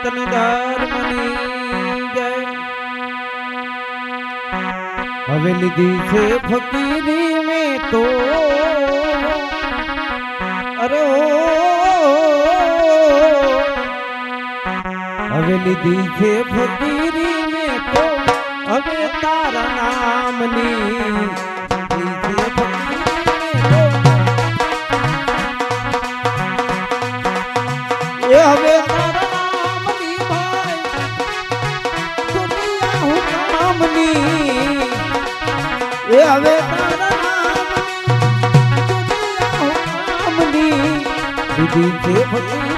સનાતન ધર્મની જય હવે લીધી છે ફકીરી મેં તો અરે હવે લીધી છે ફકીરી મેં તો હવે તારા નામની હવે તારા નામની દુનિયા હું કામની લીધી છે ફકીરને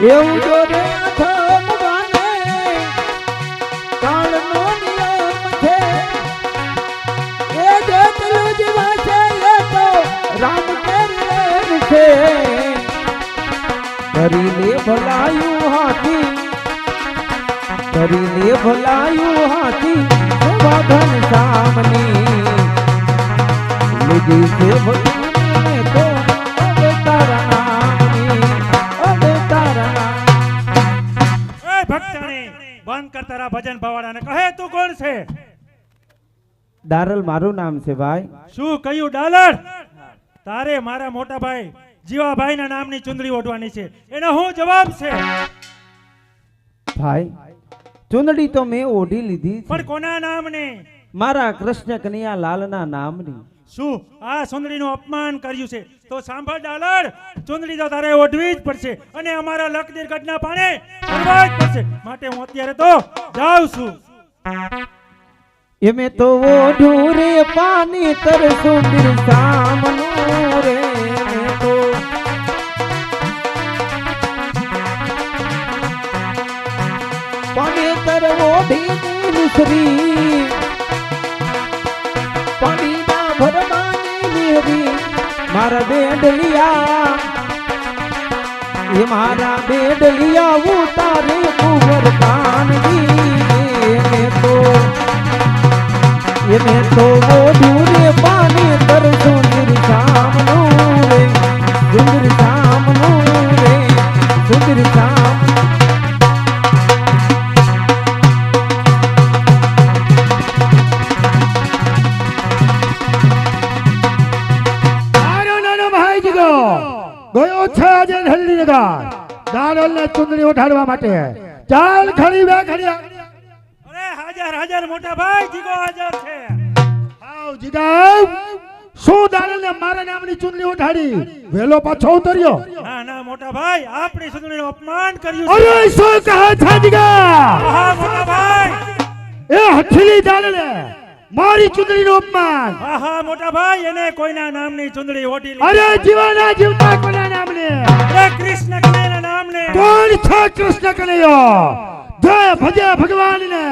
રામ કેર છે. કરીને ભલાયું હાથી કરીને ભલાયું હાથી વાઘન સામની. લીધી છે તારા ભજન ભવાડાને કહે તું કોણ છે? દારલ મારું નામ છે ભાઈ. શું કહ્યું ડાલર તારે મારા મોટા ભાઈ જીવાભાઈ ના નામની ચુંદડી ઓઢવાની છે. એનો હું જવાબ છે? ભાઈ ચુંદડી તો મેં ઓઢી લીધી પણ કોના નામને? મારા કૃષ્ણ કનૈયા લાલના નામની. શું? આ સુંદરીનું અપમાન કર્યું છે. તો સાંભળ ડાલર ચુંદડી તો તારે ઓઢવી જ પડશે અને અમારા લક દુર્ઘટના પાણે કરવા જ પડશે. માટે હું અત્યારે તો જાઉં છું. એમે તો ઓઢું રે, પાણી તર સુંદર સામનું રે. પાણી તર ઓઢી નિસરી. મારા બેડલિયા, એ મારા બેડલિયા ઉતારે કુંવર કાનજી મેં તો એને તો ઓઢું રે પાણી તર સુંદર શામનું રે, સુંદર શામનું રે, સુંદર નગર દાડોલ ને ચુંદડી ઉઠાડવા માટે. ચાલ ખડી બે ખડિયા અરે હાજર હાજર મોટા ભાઈ જીગો હાજર છે. આવ જીગા શું દાડોલ ને મારા નામની ચુંદડી ઉઠાડી વેલો પાછો ઉતર્યો. ના ના મોટા ભાઈ આપણી સુંદરીનું અપમાન કર્યું અરે શું કહે છે જીગા? હા મોટા ભાઈ. એ હથેલી દાડલે મારી ચુંદડીનું અપમાન. હા હા મોટા ભાઈ એને કોઈના નામની ચુંદડી ઓટી અરે જીવાના જીવતા કોના અરે કૃષ્ણ કનૈયાના નામને. કોણ છે કૃષ્ણ કનૈયો? જય ભજે ભગવાનને.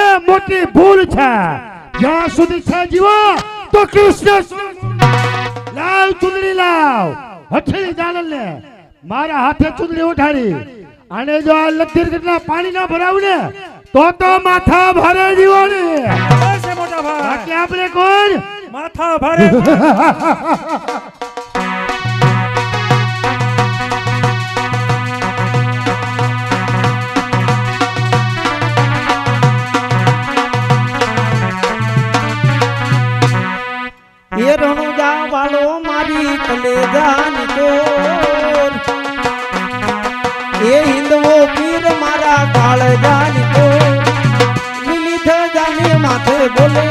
એ મોટી ભૂલ છે. જ્યાં સુધી છે જીવો તો કૃષ્ણ લાવ ચુંદડી લાવ. હથેળી દાનલ ને. મારા હાથે ચુંદડી ઉઠાડી. અને જો આ લગીર કેટલા પાણી ના ભરાવું ને તો તો માથા ભરે મોટા ભાઈ. આપણે કોણ? માથા ભારે રણુજા વાળો મારી કલેજાની કોર એ હિંદવો પીર મારા કાળજાની કોર લીલી જાને માથે બોલે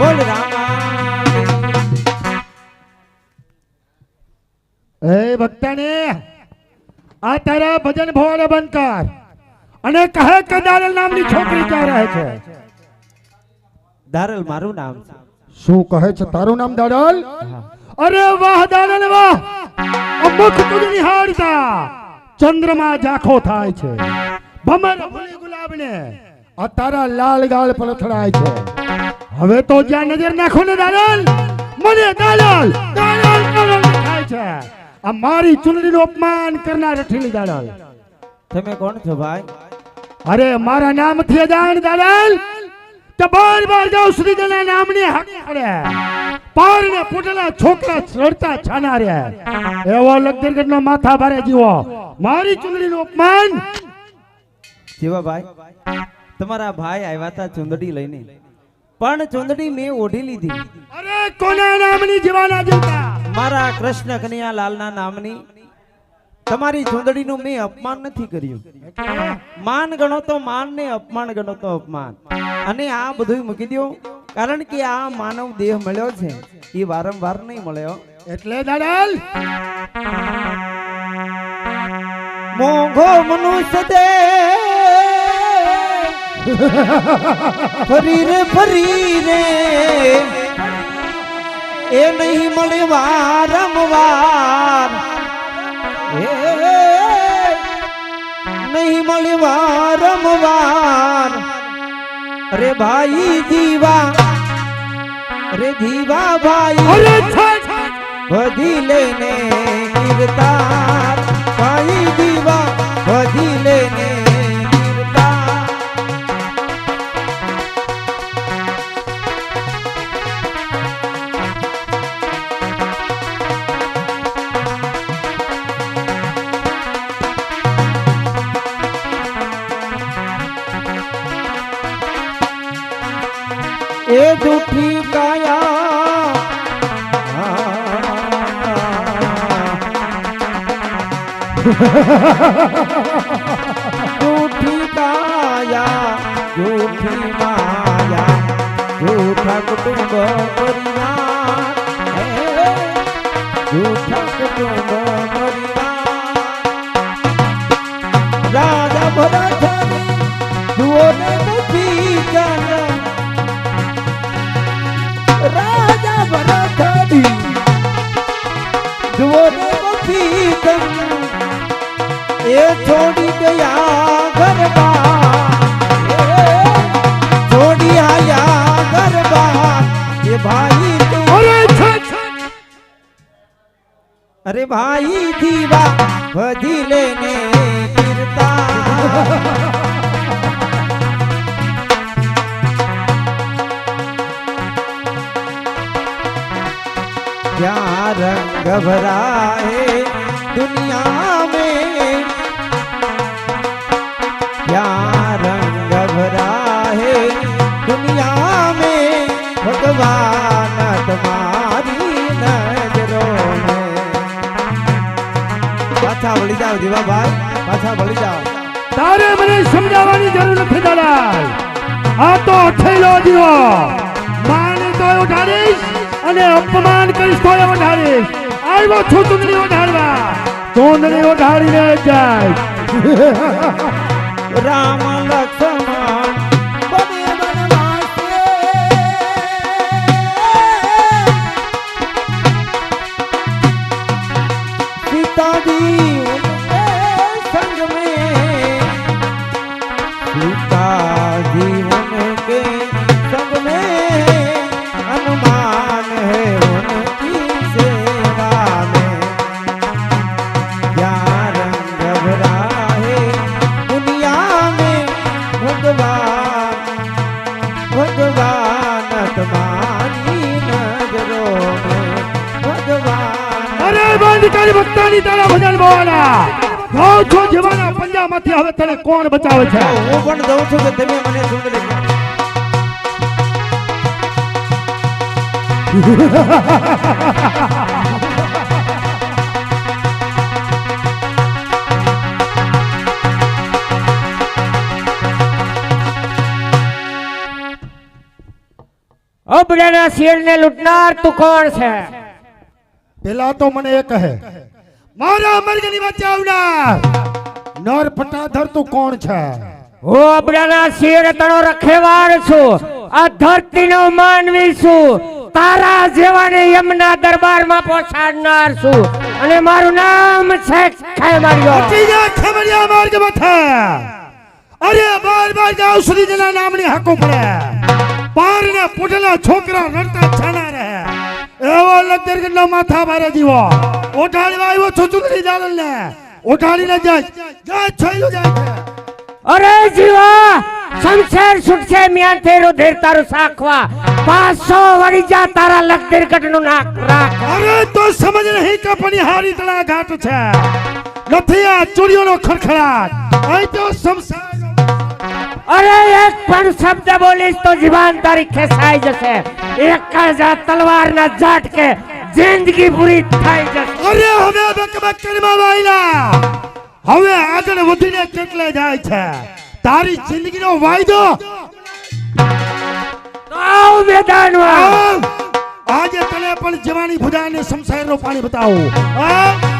બોલ રામા. એ ભક્તાને આ તારા ભજન ભોળે બંધ કર. અને કહે કે દારેલ નામની છોકરી ક્યાં રહે છે? દારલ મારું નામ છે. શું કહે છે તારું નામ દાડલ અરે વાહ દાડલ વાહ! અમુક તુજ નિહાળતા ચંદ્રમા ઝાંખો થાય છે. ભમર ભૂલી ગુલાબને આ તારા લાલ ગાળ પલથડાય છે. હવે તો જ્યાં નજર નાખો ને દાલાલ મને દાલાલ દાલાલ દાલાલ થાય છે. આ મારી ચુંદડીનું અપમાન કરનાર રઠીલી દાલાલ. તમે કોણ છો ભાઈ? અરે મારા નામથી અજાણ દાલાલ તો બાર બાર જાઉં સુધી તેના નામની હક પડે. પાર ને છોકરા ચડતા છાના રહ્યા એવો લગદરગઢનો માથા ભારે જીવો. મારી ચુંદડીનું અપમાન. જીવા ભાઈ તમારા ભાઈ આવ્યા હતા ચુંદડી લઈને. પણ ચુંદડી મેં ઓઢી લીધી. અરે કોના નામની જીવાના જીવતા મારા કૃષ્ણ કનૈયા લાલના નામની. તમારી ચુંદડીનું મેં અપમાન નથી કર્યું. માન ગણો તો માન ને અપમાન ગણો તો અપમાન. અને આ બધું મૂકી દો કારણ કે આ માનવ દેહ મળ્યો છે. એ વારંવાર નહીં મળ્યો. એટલે દાદલ મોંઘો મનુષ્ય દે. ફરી રે ફરી રે. એ નહીં મળે વારંવાર એ નહીં મળે વારંવાર અરે ભાઈ દીવા અરે દીવા ભાઈ અરે છા છા વધી લેને જૂઠી કાયા જૂઠી માયા જૂઠા કુટુંબ પરિવાર જૂઠા કુટુંબ પરિવાર રાજા ભરત જુઓ ને નથી જાણ રાજા ભરત જુઓ ને નથી જાણ છોડી ગયા ગરબા. છોડી આયા ગરબા. એ ભાઈ અરે ભાઈ દીવા વધી લેને કીર્તા ત્યાં રંગ ભરાય? ભગવાન તમારી નજરો પાછા વળી જાવ જીવાભાઈ પાછા વળી જાવ તારે મને સમજાવવાની જરૂર નથી દાદા આ તો અઠેલો જીવો માન તો ઉઠાડીશ અને અપમાન કરીશ તો ઉઠાડીશ. આવ્યો છું ચૂંટણી ઉઠાડવા ચૂંટણી ઉઠાડીને જાય. રામ જાઉં છું જીવાના પંજામાંથી હવે તને કોણ બચાવે છે? હું પણ જાઉં છું કે તમે મને સુંદરી શેર ને લૂંટનાર તું કોણ છે? પેલા તો મને એ કહે મારા મરગની વચ્ચે આવનાર. નર પટાધર તું કોણ છે? હું અબડાના શેર તણો રખેવાળ છું. આ ધરતીનો માનવી છું. તારા જેવાને યમના દરબારમાં પહોંચાડનાર છું. અને મારું નામ છે ખેમરિયો ત્રીજા ખબરિયા માર્ગ મથા. અરે બાર બાર જાવ સુધી જના નામની હકો પડે. પાર ને પોટેલા છોકરા રડતા છાના રહે. એવો લગદર માથા ભારે જીવો. ઓઢાડીમાં આવ્યો છું ચુંદડી દાલન ને ઓઢાડીને જાય. જાય છોયલું જાય છે. અરે જીવા સંસાર છૂટશે મ્યાન તેરો ધેર તારું સાખવા. પાસો વળી જા તારા લગદેર કટનું નાક રાખ. અરે તો સમજ નહીં કે હારી તળા ઘાટ છે. નથી આ ચૂડીઓનો ખડખડાટ. અહીં તો સંસાર અરે એક પણ શબ્દ બોલીશ તો જીવાન તારી ખેસાઈ જશે. એક જ તલવારના ઝાટકે જિંદગી પૂરી થઈ અરે હવે બકબક કરવા વાયલા હવે આગળ વધીને કેટલે જાય છે? તારી જિંદગીનો વાયદો. આવ મેદાનમાં. આજે તને પણ જવાની ભુજાને શમશેરનો પાણી બતાવું. આવ!